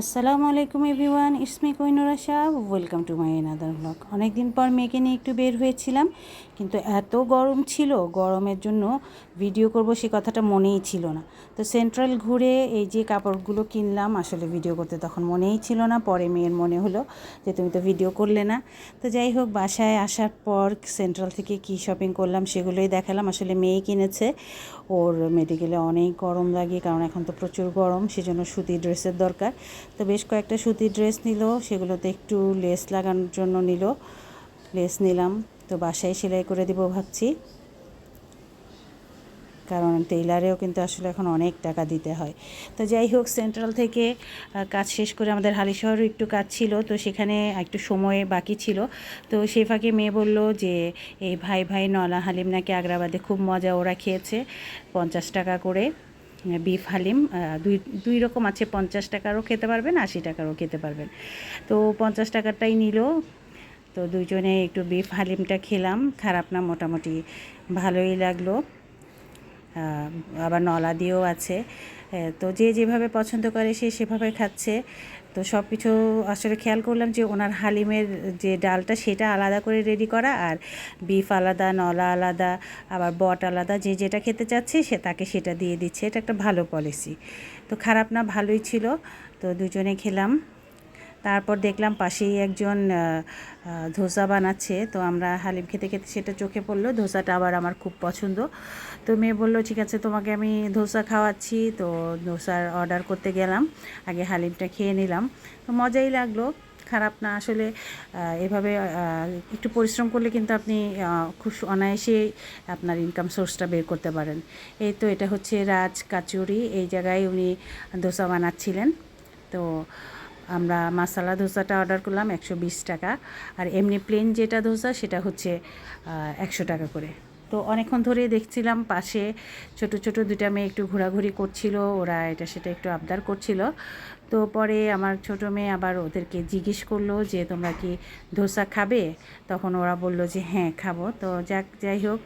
আসসালামু আলাইকুম everyone, ইসমি Kainura Shah welcome to my another blog অনেক দিন পর মেয়েকে নিয়ে একটু বের হয়েছিলাম, কিন্তু এত গরম ছিল, গরমের জন্য ভিডিও করব সে কথাটা মনেই ছিল না। তো সেন্ট্রাল ঘুরে এই যে কাপড়গুলো কিনলাম, আসলে ভিডিও করতে তখন মনেই ছিল না, পরে মেয়ের মনে হলো যে তুমি তো ভিডিও করলে না। তো যাই হোক, বাসায় আসার পর সেন্ট্রাল থেকে কি শপিং করলাম সেগুলোই দেখালাম। আসলে মেয়ে কিনেছে, ওর মেডিকেলে অনেক গরম লাগে, কারণ এখন তো প্রচুর গরম, সেজন্য সুতির ড্রেসের দরকার। তো বেশ কয়েকটা সুতির ড্রেস নিল, সেগুলোতে একটু লেস লাগানোর জন্য নিল। লেস নিলাম, তো বাসায় সেলাই করে দিব ভাবছি। কারণ টেইলারেও কিন্তু আসলে এখন অনেক টাকা দিতে হয়। তো যাই হোক, সেন্ট্রাল থেকে কাজ শেষ করে আমাদের হালিশহরও একটু কাজ ছিল, তো সেখানে একটু সময় বাকি ছিল। তো সেই ফাঁকে মেয়ে বলল যে, এই ভাই ভাই নলা হালিম নাকি আগ্রাবাদে খুব মজা ওরা খেয়েছে, পঞ্চাশ টাকা করে। বিফ হালিম দুই দুই রকম আছে, পঞ্চাশ টাকারও খেতে পারবেন, আশি টাকারও খেতে পারবেন। তো পঞ্চাশ টাকারটাই নিল। তো দুজনে একটু বিফ হালিমটা খেলাম, খারাপ না, মোটামুটি ভালোই লাগল। আবার নলা দিয়েও আছে। তো যে যেভাবে পছন্দ করে সে সেভাবে খাচ্ছে। তো সব কিছু আসলে খেয়াল করলাম যে ওনার হালিমের যে ডালটা সেটা আলাদা করে রেডি করা আর বিফ আলাদা, নলা আলাদা, আবার বট আলাদা, যে যেটা খেতে চাচ্ছে সে তাকে সেটা দিয়ে দিচ্ছে। এটা একটা ভালো পলিসি তো খারাপ না, ভালোই ছিল। তো দুজনে খেলাম। তারপর দেখলাম পাশেই একজন ধোসা বানাচ্ছে। তো আমরা হালিম খেতে খেতে সেটা চোখে পড়ল। ধোসাটা আবার আমার খুব পছন্দ। তো মেয়ে বলল, ঠিক আছে, তোমাকে আমি ধোসা খাওয়াচ্ছি। তো ধোসার অর্ডার করতে গেলাম। আগে হালিমটা খেয়ে নিলাম। তো মজাই লাগল। খারাপ না, আসলে এভাবে একটু পরিশ্রম করলে কিন্তু আপনি খুব অনায়াসেই আপনার ইনকাম সোর্সটা বের করতে পারেন। এই তো এটা হচ্ছে রাজ কাচুরি। এই জায়গায় উনি ধোসা বানাচ্ছিলেন। তো আমরা মাসালা ধোসাটা অর্ডার করলাম একশো বিশ টাকা। আর এমনি প্লেন যেটা ধোসা সেটা হচ্ছে একশো টাকা করে। তো অনেকক্ষণ ধরে দেখছিলাম পাশে ছোট ছোট দুটা মেয়ে একটু ঘোরাঘুরি করছিল, ওরা এটা সেটা একটু আবদার করছিল। তো পরে আমার ছোট মেয়ে আবার ওদেরকে জিজ্ঞেস করল যে, তোমরা কি ধোসা খাবে? তখন ওরা বলল যে হ্যাঁ খাব। তো যাক, যাই হোক।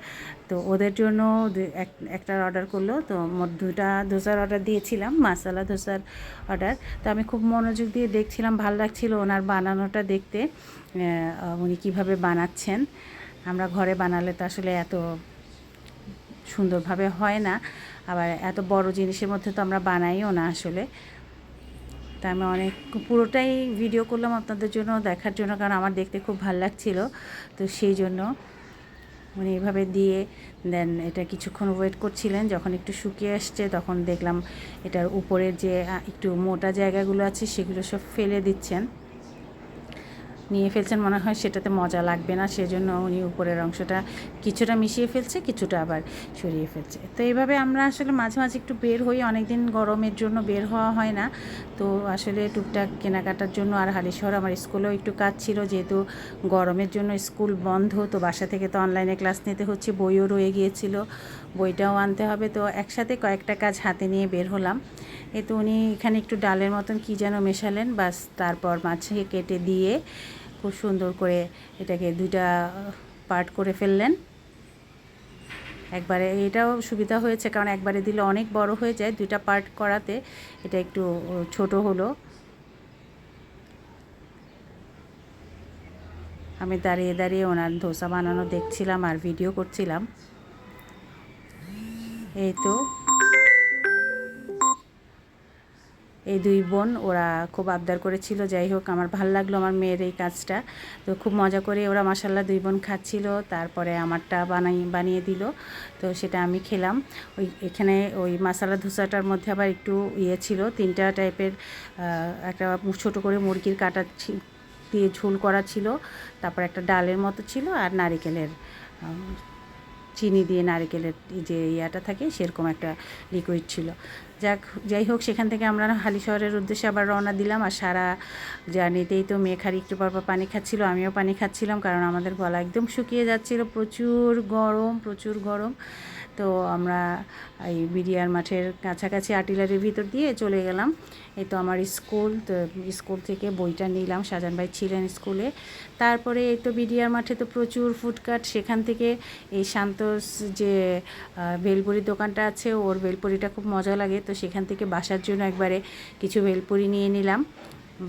তো ওদের জন্য এক- একটা অর্ডার করল। তো দুটা ধোসার অর্ডার দিয়েছিলাম, মাসালা ধোসার অর্ডার। তো আমি খুব মনোযোগ দিয়ে দেখছিলাম, ভালো লাগছিল ওনার বানানোটা দেখতে উনি কীভাবে বানাচ্ছেন। আমরা ঘরে বানালে তো আসলে এত সুন্দরভাবে হয় না। আবার এত বড় জিনিসের মধ্যে তো আমরা বানাইও না আসলে। তা আমি অনেক, পুরোটাই ভিডিও করলাম আপনাদের জন্য, দেখার জন্য, কারণ আমার দেখতে খুব ভালো লাগছিল। তো সেই জন্য উনি এভাবে দিয়ে দেন, এটা কিছুক্ষণ ওয়েট করছিলেন, যখন একটু শুকিয়ে আসছে, তখন দেখলাম এটার উপরের যে একটু মোটা জায়গাগুলো আছে, সেগুলো সব ফেলে দিচ্ছেন। নিয়ে ফেলছেন, মনে হয় সেটাতে মজা লাগবে না, সেজন্য উনি উপরের অংশটা কিছুটা মিশিয়ে ফেলছে, কিছুটা আবার সরিয়ে ফেলছে। তো এইভাবে আমরা আসলে মাঝে মাঝে একটু বের হই অনেক দিন গরমের জন্য বের হওয়া হয় না। তো আসলে টুকটাক কেনাকাটার জন্য আর হালিশহর আমার স্কুলেও একটু কাজ ছিল, যেহেতু গরমের জন্য স্কুল বন্ধ, তো বাসা থেকে তো অনলাইনে ক্লাস নিতে হচ্ছে, বইও রয়ে গিয়েছিল, বইটাও আনতে হবে। তো একসাথে কয়েকটা কাজ হাতে নিয়ে বের হলাম। এ তো উনি এখানে একটু ডালের মতন কী যেন মেশালেন, বাস তারপর মাছে কেটে দিয়ে খুব সুন্দর করে এটাকে দুইটা পার্ট করে ফেললেন। একবারে এটাও সুবিধা হয়েছে, কারণ একবারে দিলে অনেক বড় হয়ে যায় দুইটা পার্ট করাতে। এটা একটু ছোট হলো। আমি দাঁড়িয়ে দাঁড়িয়ে ওনার ধোসা বানানো দেখছিলাম আর ভিডিও করছিলাম। এই তো এই দুই বোন, ওরা খুব আবদার করেছিল, যাই হোক, আমার ভালো লাগল আমার মেয়ের এই কাজটা। তো খুব মজা করে ওরা মাসাল্লাহ দুই বোন খাচ্ছিল, তারপরে আমারটা বানাই, বানিয়ে দিল। তো সেটা আমি খেলাম। ওই এখানে ওই মাসালা ধোসাটার মধ্যে আবার একটু ইয়ে ছিল, তিনটা টাইপের একটা ছোটো করে মুরগির কাটা দিয়ে ঝোল করা ছিল। তারপর একটা ডালের মতো ছিল আর নারিকেলের চিনি দিয়ে নারকেলের যে ইয়াটা থাকে, সেরকম একটা লিকুইড ছিল। যাক, যাই হোক, সেখান থেকে আমরা হালি শহরের উদ্দেশ্যে আবার রওনা দিলাম। আর সারা জার্নিতেই তো মেঘারি একটু পর পর পানি খাচ্ছিল, আমিও পানি খাচ্ছিলাম, কারণ আমাদের গলা একদম শুকিয়ে যাচ্ছিল। প্রচুর গরম প্রচুর গরম। তো আমরা এই বিডিআর মাঠের কাছাকাছি আর্টিলারির ভিতর দিয়ে চলে গেলাম। এই তো আমার স্কুল, তো স্কুল থেকে বইটা নিলাম শাহজাহান ভাই ছিলেন স্কুলে। তারপরে এই তো বিডিআর মাঠে তো প্রচুর ফুডকার্ট সেখান থেকে এই শান্তস যে ভেলপুরির দোকানটা আছে, ওর ভেলপুরিটা খুব মজা লাগে। তো সেখান থেকে বাসার জন্য একবারে কিছু ভেলপুরি নিয়ে নিলাম।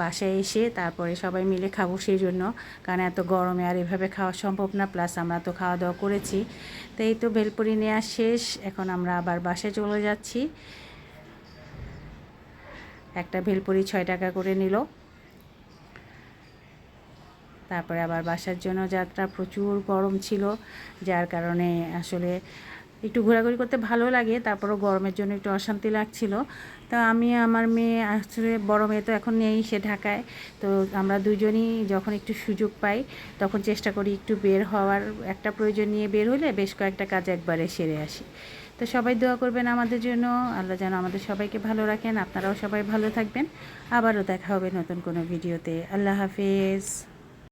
বাসায় এসে তারপরে সবাই মিলে খাব সেই জন্য। কারণ এত গরমে আর এভাবে খাওয়া সম্ভব না প্লাস আমরা তো খাওয়া দাওয়া করেছি। তো এই তো ভেলপুরি নেওয়া শেষ, এখন আমরা আবার বাসায় চলে যাচ্ছি। একটা ভেলপুরি ছয় টাকা করে নিল। তারপরে আবার বাসার জন্য যাত্রা প্রচুর গরম ছিল, যার কারণে আসলে একটু ঘোরাঘুরি করতে ভালো লাগে, তারপরও গরমের জন্য একটু অশান্তি লাগছিল। তা আমি, আমার মেয়ে আসলে বড় মেয়ে তো এখন নেই সে ঢাকায়, তো আমরা দুজনই যখন একটু সুযোগ পাই তখন চেষ্টা করি একটু বের হওয়ার একটা প্রয়োজন নিয়ে বের হলে বেশ কয়েকটা কাজ একবারে সেরে আসি। তো সবাই দোয়া করবেন আমাদের জন্য, আল্লাহ যেন আমাদের সবাইকে ভালো রাখেন, আপনারাও সবাই ভালো থাকবেন, আবারও দেখা হবে নতুন কোনো ভিডিওতে। আল্লাহ হাফেজ।